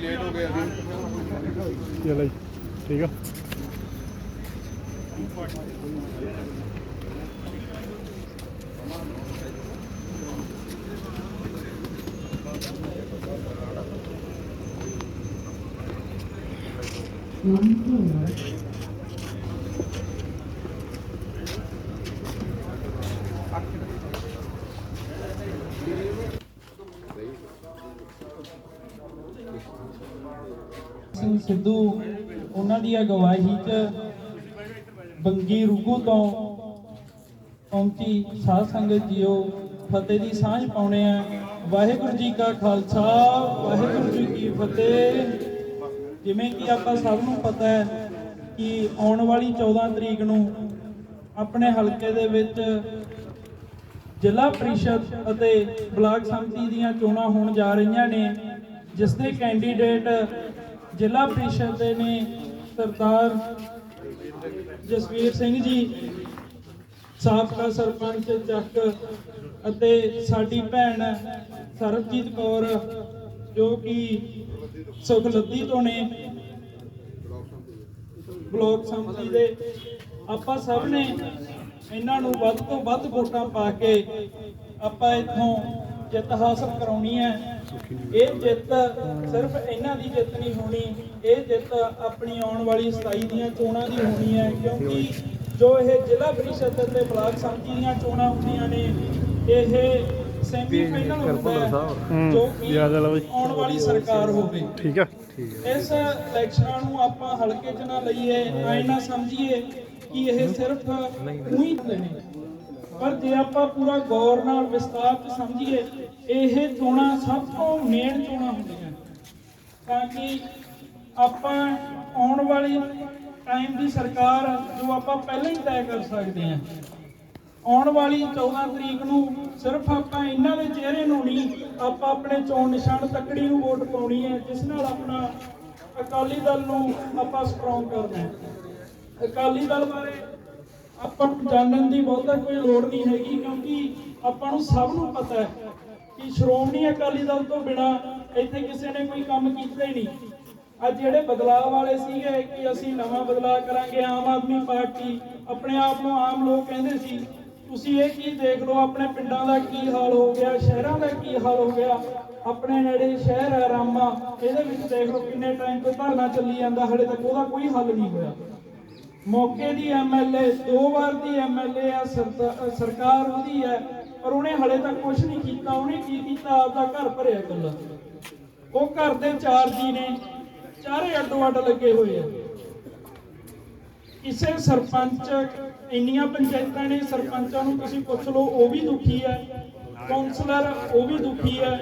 Late ਹੋ ਗਏ ਅਸੀਂ ਚਲੋ ਜੀ ਸਿੰਘ ਸਿੱਧੂ ਉਹਨਾਂ ਦੀ ਅਗਵਾਈ 'ਚ ਬੰਗੀ ਰੁਗੂ ਤੋਂ ਪਹੁੰਚੀ ਸਾਧ ਸੰਗਤ ਜੀਓ, ਫਤਿਹ ਦੀ ਸਾਂਝ ਪਾਉਣੇ ਆ। ਵਾਹਿਗੁਰੂ ਜੀ ਕਾ ਖਾਲਸਾ, ਵਾਹਿਗੁਰੂ ਜੀ ਕੀ ਫਤਿਹ। ਜਿਵੇਂ ਕਿ ਆਪਾਂ ਸਭ ਨੂੰ ਪਤਾ ਹੈ ਕਿ ਆਉਣ ਵਾਲੀ 14 ਤਰੀਕ ਨੂੰ ਆਪਣੇ ਹਲਕੇ ਦੇ ਵਿੱਚ ਜ਼ਿਲ੍ਹਾ ਪ੍ਰੀਸ਼ਦ ਅਤੇ ਬਲਾਕ ਸੰਮਤੀ ਦੀਆਂ ਚੋਣਾਂ ਹੋਣ ਜਾ ਰਹੀਆਂ ਨੇ, ਜਿਸ ਦੇ ਕੈਂਡੀਡੇਟ ਜ਼ਿਲ੍ਹਾ ਪ੍ਰੀਸ਼ਦ ਦੇ ਨੇ ਸਰਦਾਰ ਜਸਵੀਰ ਸਿੰਘ ਜੀ, ਸਾਬਕਾ ਸਰਪੰਚ ਚੱਕ ਅਤੇ ਸਾਡੀ ਭੈਣ ਸਰਬਜੀਤ ਕੌਰ, ਜੋ ਕਿ ਸੁਖਲੱਦੀ ਤੋਂ ਨੇ। ਬਲਾਕ ਸੰਮਤੀ ਦੇ ਆਪਾਂ ਸਭ ਨੇ ਇਹਨਾਂ ਨੂੰ ਵੱਧ ਤੋਂ ਵੱਧ ਵੋਟਾਂ ਪਾ ਕੇ ਆਪਾਂ ਇੱਥੋਂ ਜਿੱਤ ਹਾਸਲ ਕਰਾਉਣੀ ਹੈ। ਇਹ ਜਿੱਤ ਸਿਰਫ ਇਹਨਾਂ ਦੀ ਜਿੱਤ ਨਹੀਂ ਹੋਣੀ ਇਹ ਜਿੱਤ ਆਪਣੀ ਆਉਣ ਵਾਲੀ 27 ਦੀਆਂ ਚੋਣਾਂ ਦੀ ਹੋਣੀ ਹੈ ਕਿਉਂਕਿ ਜੋ ਇਹ ਜ਼ਿਲ੍ਹਾ ਪ੍ਰੀਸ਼ਦ ਅਤੇ ਬਲਾਕ ਸੰਮਤੀ ਦੀਆਂ ਚੋਣਾਂ ਹੁੰਦੀਆਂ ਨੇ ਇਹ ਸੈਮੀ ਫਾਈਨਲ ਹੁੰਦਾ ਹੈ ਹੂੰ, ਜੋ ਕਿ। ਆਉਣ ਵਾਲੀ ਸਰਕਾਰ ਹੋਵੇ ਠੀਕ ਠੀਕ ਇਸ ਇਲੈਕਸ਼ਨਾਂ ਨੂੰ ਆਪਾਂ ਹਲਕੇ 'ਚ ਨਾ ਲਈਏ ਐ ਨਾ ਸਮਝੀਏ ਕਿ ਇਹ ਸਿਰਫ ਉਹੀ ਨੇ ਪਰ ਜੇ ਆਪਾਂ ਪੂਰਾ ਗੌਰ ਨਾਲ ਵਿਸਤਾਰ 'ਚ ਸਮਝੀਏ ਇਹ ਚੋਣਾਂ ਸਭ ਤੋਂ ਮੇਨ ਚੋਣਾਂ ਹੁੰਦੀਆਂ। ਤਾਂ ਕਿ ਆਪਾਂ ਆਉਣ ਵਾਲੀ ਟਾਈਮ ਦੀ ਸਰਕਾਰ ਜੋ ਆਪਾਂ ਪਹਿਲਾਂ ਹੀ ਤੈਅ ਕਰ ਸਕਦੇ ਹਾਂ, ਆਉਣ ਵਾਲੀ 14 ਤਰੀਕ ਨੂੰ ਸਿਰਫ ਆਪਾਂ ਇਹਨਾਂ ਦੇ ਚਿਹਰੇ ਨੂੰ ਨਹੀਂ, ਆਪਾਂ ਆਪਣੇ ਚੋਣ ਨਿਸ਼ਾਨ ਤੱਕੜੀ ਨੂੰ ਵੋਟ ਪਾਉਣੀ ਹੈ, ਜਿਸ ਨਾਲ ਆਪਣਾ ਅਕਾਲੀ ਦਲ ਨੂੰ ਆਪਾਂ ਸਟਰੋਂਗ ਕਰਨਾ ਹੈ। ਅਕਾਲੀ ਦਲ ਬਾਰੇ ਆਪਾਂ ਨੂੰ ਜਾਣਨ ਦੀ ਬਹੁਤਾ ਕੋਈ ਲੋੜ ਨਹੀਂ ਹੈਗੀ, ਕਿਉਂਕਿ ਆਪਾਂ ਨੂੰ ਸਭ ਨੂੰ ਪਤਾ ਹੈ ਕਿ ਸ਼੍ਰੋਮਣੀ ਅਕਾਲੀ ਦਲ ਤੋਂ ਬਿਨਾ ਇੱਥੇ ਕਿਸੇ ਨੇ ਕੋਈ ਕੰਮ ਕੀਤਾ ਹੀ ਨਹੀਂ। ਅੱਜ ਜਿਹੜੇ ਬਦਲਾਅ ਵਾਲੇ ਸੀਗੇ ਕਿ ਅਸੀਂ ਨਵਾਂ ਬਦਲਾਅ ਕਰਾਂਗੇ, ਆਮ ਆਦਮੀ ਪਾਰਟੀ ਆਪਣੇ ਆਪ ਨੂੰ ਆਮ ਲੋਕ ਕਹਿੰਦੇ ਸੀ, ਤੁਸੀਂ ਇਹ ਕੀ ਦੇਖ ਲਓ, ਆਪਣੇ ਪਿੰਡਾਂ ਦਾ ਕੀ ਹਾਲ ਹੋ ਗਿਆ, ਸ਼ਹਿਰਾਂ ਦਾ ਕੀ ਹਾਲ ਹੋ ਗਿਆ, ਆਪਣੇ ਨੇੜੇ ਸ਼ਹਿਰ ਹੈ ਰਾਮਾ, ਇਹਦੇ ਵਿੱਚ ਦੇਖ ਲਓ ਕਿੰਨੇ ਟਾਈਮ ਤੋਂ ਧਰਨਾ ਚੱਲੀ ਜਾਂਦਾ, ਹਲੇ ਤੱਕ ਉਹਦਾ ਕੋਈ ਹੱਲ ਨਹੀਂ ਹੋਇਆ। ਮੌਕੇ ਦੀ ਐਮਐਲਏ ਦੋ ਵਾਰ ਦੀ ਐਮਐਲਏ ਆ ਸਰਦਾ- ਸਰਕਾਰ ਉਹਦੀ ਹੈ ਪਰ ਉਹਨੇ ਹਲੇ ਤੱਕ ਕੁਝ ਨਹੀਂ ਕੀਤਾ, ਉਹਨੇ ਕੀ ਕੀਤਾ? ਆਪਦਾ ਘਰ ਭਰਿਆ ਇਕੱਲਾ। ਉਹ ਘਰ ਦੇ ਚਾਰ ਜੀ ਨੇ, ਚਾਰੇ ਅੱਡੋ ਅੱਡ ਲੱਗੇ ਹੋਏ ਆ। ਕਿਸੇ ਸਰਪੰਚ, ਇੰਨੀਆਂ ਪੰਚਾਇਤਾਂ ਨੇ, ਸਰਪੰਚਾਂ ਨੂੰ ਤੁਸੀਂ ਪੁੱਛ ਲਓ, ਉਹ ਵੀ ਦੁਖੀ ਹੈ ਕੌਂਸਲਰ, ਉਹ ਵੀ ਦੁਖੀ ਹੈ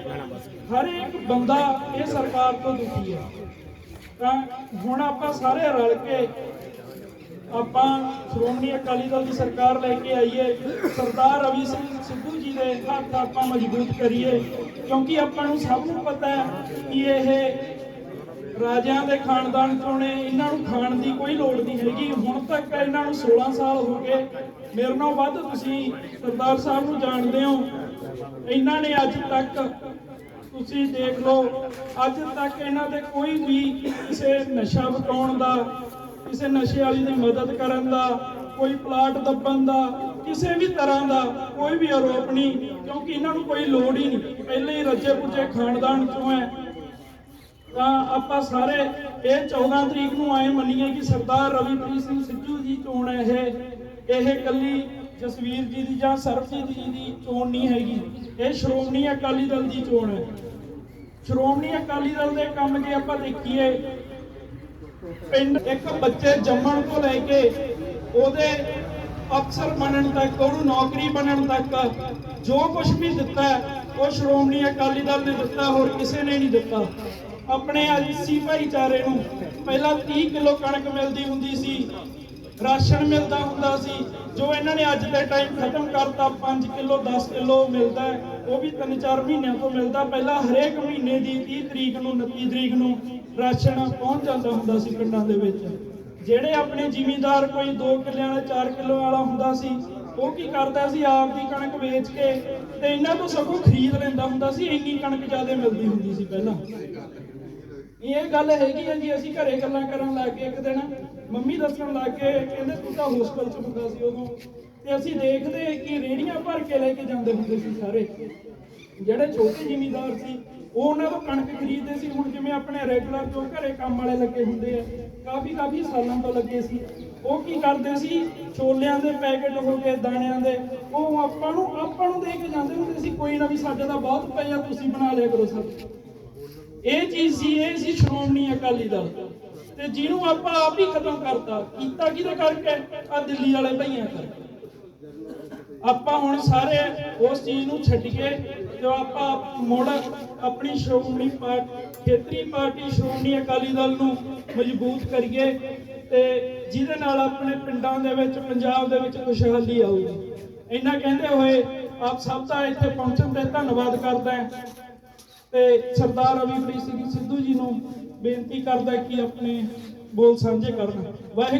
ਹਰ ਇੱਕ ਬੰਦਾ ਇਹ ਸਰਕਾਰ ਤੋਂ ਦੁਖੀ ਹੈ ਤਾਂ ਹੁਣ ਆਪਾਂ ਸਾਰੇ ਰਲ ਕੇ ਆਪਾਂ ਸ਼੍ਰੋਮਣੀ ਅਕਾਲੀ ਦਲ ਦੀ ਸਰਕਾਰ ਲੈ ਕੇ ਆਈਏ, ਸਰਦਾਰ ਰਵੀ ਸਿੰਘ ਸਿੱਧੂ ਜੀ ਦੇ ਹੱਥ ਆਪਾਂ ਮਜ਼ਬੂਤ ਕਰੀਏ, ਕਿਉਂਕਿ ਆਪਾਂ ਨੂੰ ਸਭ ਨੂੰ ਪਤਾ ਹੈ ਕਿ ਇਹ ਰਾਜਿਆਂ ਦੇ ਖਾਨਦਾਨ ਚੋਂ ਨੇ, ਇਹਨਾਂ ਨੂੰ ਖਾਣ ਦੀ ਕੋਈ ਲੋੜ ਨਹੀਂ ਹੈਗੀ। ਹੁਣ ਤੱਕ ਇਹਨਾਂ ਨੂੰ 16 ਸਾਲ ਹੋ ਗਏ। ਮੇਰੇ ਨਾਲੋਂ ਵੱਧ ਤੁਸੀਂ ਸਰਦਾਰ ਸਾਹਿਬ ਨੂੰ ਜਾਣਦੇ ਹੋ। ਇਹਨਾਂ ਨੇ ਅੱਜ ਤੱਕ, ਤੁਸੀਂ ਦੇਖ ਲਓ, ਅੱਜ ਤੱਕ ਇਹਨਾਂ ਦੇ ਕੋਈ ਵੀ ਕਿਸੇ ਨਸ਼ਾ ਵਕਾਉਣ ਦਾ ਕਿਸੇ ਨਸ਼ੇ ਵਾਲੀ ਦੀ ਮਦਦ ਕਰਨ ਦਾ, ਕੋਈ ਪਲਾਟ ਦੱਬਣ ਦਾ, ਕਿਸੇ ਵੀ ਤਰ੍ਹਾਂ ਦਾ ਕੋਈ ਵੀ ਆਰੋਪ ਨਹੀਂ, ਕਿਉਂਕਿ ਇਹਨਾਂ ਨੂੰ ਕੋਈ ਲੋੜ ਹੀ ਨਹੀਂ। ਪਹਿਲੇ ਹੀ ਰੱਜੇ ਪੁੱਜੇ ਖਾਨਦਾਨ ਚੋਂ ਹੈ। ਤਾਂ ਆਪਾਂ ਸਾਰੇ ਇਹ 14 ਤਰੀਕ ਨੂੰ ਆਏ ਮੰਨੀਏ ਕਿ ਸਰਦਾਰ ਰਵੀਪ੍ਰੀਤ ਸਿੰਘ ਸਿੱਧੂ ਦੀ ਚੋਣ ਹੈ ਇਹ। ਇਹ ਕੱਲੀ ਜਸਵੀਰ ਜੀ ਦੀ ਜਾਂ ਸਰਬਜੀਤ ਜੀ ਦੀ ਚੋਣ ਨਹੀਂ ਹੈਗੀ। ਇਹ ਸ਼੍ਰੋਮਣੀ ਅਕਾਲੀ ਦਲ ਦੀ ਚੋਣ ਹੈ। ਸ਼੍ਰੋਮਣੀ ਅਕਾਲੀ ਦਲ ਦੇ ਕੰਮ ਜੇ ਆਪਾਂ ਦੇਖੀਏ ਪਿੰਡ ਇੱਕ ਬੱਚੇ ਜੰਮਣ ਤੋਂ ਲੈ ਕੇ ਉਹਦੇ ਅਫਸਰ ਬਣਨ ਤੱਕ, ਉਹਨੂੰ ਨੌਕਰੀ ਬਣਨ ਤੱਕ ਜੋ ਕੁਝ ਵੀ ਦਿੱਤਾ, ਉਹ ਸ਼੍ਰੋਮਣੀ ਅਕਾਲੀ ਦਲ ਨੇ ਦਿੱਤਾ, ਹੋਰ ਕਿਸੇ ਨੇ ਨਹੀਂ ਦਿੱਤਾ। ਆਪਣੇ ਆਦੀਸੀ ਭਾਈਚਾਰੇ ਨੂੰ ਪਹਿਲਾਂ 30 ਕਿਲੋ ਕਣਕ ਮਿਲਦੀ ਹੁੰਦੀ ਸੀ, ਰਾਸ਼ਨ ਮਿਲਦਾ ਹੁੰਦਾ ਸੀ, ਜੋ ਇਹਨਾਂ ਨੇ ਅੱਜ ਦੇ ਟਾਈਮ ਖਤਮ ਕਰਤਾ 5 ਕਿਲੋ 10 ਕਿਲੋ ਮਿਲਦਾ ਉਹ ਵੀ 3-4 ਮਹੀਨਿਆਂ ਤੋਂ ਮਿਲਦਾ। ਪਹਿਲਾਂ ਹਰੇਕ ਮਹੀਨੇ ਦੀ 30 ਤਰੀਕ ਨੂੰ 29 ਤਰੀਕ ਨੂੰ ਰਾਸ਼ਨ ਪਹੁੰਚ ਜਾਂਦਾ ਹੁੰਦਾ ਸੀ ਪਿੰਡਾਂ ਦੇ ਵਿੱਚ। ਜਿਹੜੇ ਆਪਣੇ ਜ਼ਿਮੀਂਦਾਰ ਕੋਈ 2 ਕਿੱਲਿਆਂ ਵਾਲਾ 4 ਕਿਲੋ ਵਾਲਾ ਹੁੰਦਾ ਸੀ, ਉਹ ਕੀ ਕਰਦਾ ਸੀ, ਆਪ ਦੀ ਕਣਕ ਵੇਚ ਕੇ ਤੇ ਇਹਨਾਂ ਤੋਂ ਸਗੋਂ ਖਰੀਦ ਲੈਂਦਾ ਹੁੰਦਾ ਸੀ, ਇੰਨੀ ਕਣਕ ਜ਼ਿਆਦਾ ਮਿਲਦੀ ਹੁੰਦੀ ਸੀ ਪਹਿਲਾਂ। ਇਹ ਗੱਲ ਹੈਗੀ ਹੈ ਜੀ, ਅਸੀਂ ਘਰੇ ਗੱਲਾਂ ਕਰਨ ਲੱਗ ਗਏ ਇੱਕ ਦਿਨ। ਮੰਮੀ ਦੱਸਣ ਲੱਗ ਗਏ, ਕਹਿੰਦੇ ਤੂੰ ਤਾਂ ਹੋਸਟਲ 'ਚ ਹੁੰਦਾ ਸੀ ਉਦੋਂ। ਤੇ ਅਸੀਂ ਦੇਖਦੇ ਕਿ ਰੇੜੀਆਂ ਭਰ ਕੇ ਲੈ ਕੇ ਜਾਂਦੇ ਹੁੰਦੇ ਸੀ ਸਾਰੇ। ਜਿਹੜੇ ਛੋਟੇ ਜ਼ਿਮੀਂਦਾਰ ਸੀ ਉਹ ਉਹਨਾਂ ਤੋਂ ਕਣਕ ਖਰੀਦਦੇ ਸੀ। ਹੁਣ ਜਿਵੇਂ ਆਪਣੇ ਰੈਗੂਲਰ ਜੋ ਘਰੇ ਕੰਮ ਵਾਲੇ ਲੱਗੇ ਹੁੰਦੇ ਆ, ਕਾਫੀ ਕਾਫੀ ਸਾਲਾਂ ਤੋਂ ਲੱਗੇ ਸੀ। ਉਹ ਕੀ ਕਰਦੇ ਸੀ? ਛੋਲਿਆਂ ਦੇ ਪੈਕੇਟ ਹੋ ਗਏ, ਦਾਣਿਆਂ ਦੇ। ਉਹ ਆਪਾਂ ਨੂੰ ਆਪਾਂ ਨੂੰ ਦੇ ਕੇ ਜਾਂਦੇ ਹੁੰਦੇ ਸੀ, ਕੋਈ ਨਾ ਵੀ ਸਾਡੇ ਦਾ ਬਹੁਤ ਪਿਆ ਤੁਸੀਂ ਬਣਾ ਲਿਆ ਕਰੋ ਸਰ ਇਹ ਚੀਜ਼ ਸੀ, ਇਹ ਸੀ ਸ਼੍ਰੋਮਣੀ ਅਕਾਲੀ ਦਲ। ਤੇ ਜਿਹਨੂੰ ਆਪਾਂ ਆਪ ਹੀ ਖਤਮ ਕਰਤਾ, ਕੀਤਾ ਕਿਹਦੇ ਕਰਕੇ? ਆ ਦਿੱਲੀ ਵਾਲੇ ਭਈਆਂ ਕਰਕੇ। ਆਪਾਂ ਹੁਣ ਸਾਰੇ ਉਸ ਚੀਜ਼ ਨੂੰ ਛੱਡੀਏ ਤੇ ਆਪਾਂ ਮੁੜ ਆਪਣੀ ਸ਼੍ਰੋਮਣੀ ਖੇਤਰੀ ਪਾਰਟੀ ਸ਼੍ਰੋਮਣੀ ਅਕਾਲੀ ਦਲ ਨੂੰ ਮਜ਼ਬੂਤ ਕਰੀਏ ਤੇ ਜਿਹਦੇ ਨਾਲ ਆਪਣੇ ਪਿੰਡਾਂ ਦੇ ਵਿੱਚ, ਪੰਜਾਬ ਦੇ ਵਿੱਚ ਖੁਸ਼ਹਾਲੀ ਆਊਗੀ। ਇੰਨਾ ਕਹਿੰਦੇ ਹੋਏ ਆਪ ਸਭ ਦਾ ਇੱਥੇ ਪਹੁੰਚਣ ਤੇ ਧੰਨਵਾਦ ਕਰਦਾ ਹਾਂ। ਤੇ ਸਰਦਾਰ ਰਵੀਪ੍ਰੀਤ ਸਿੰਘ ਸਿੱਧੂ ਜੀ ਨੂੰ ਬੇਨਤੀ ਕਰਦਾ ਕਿ ਆਪਣੇ ਬੋਲ ਸਾਂਝੇ ਕਰਨ। ਵਾਹਿਗੁਰੂ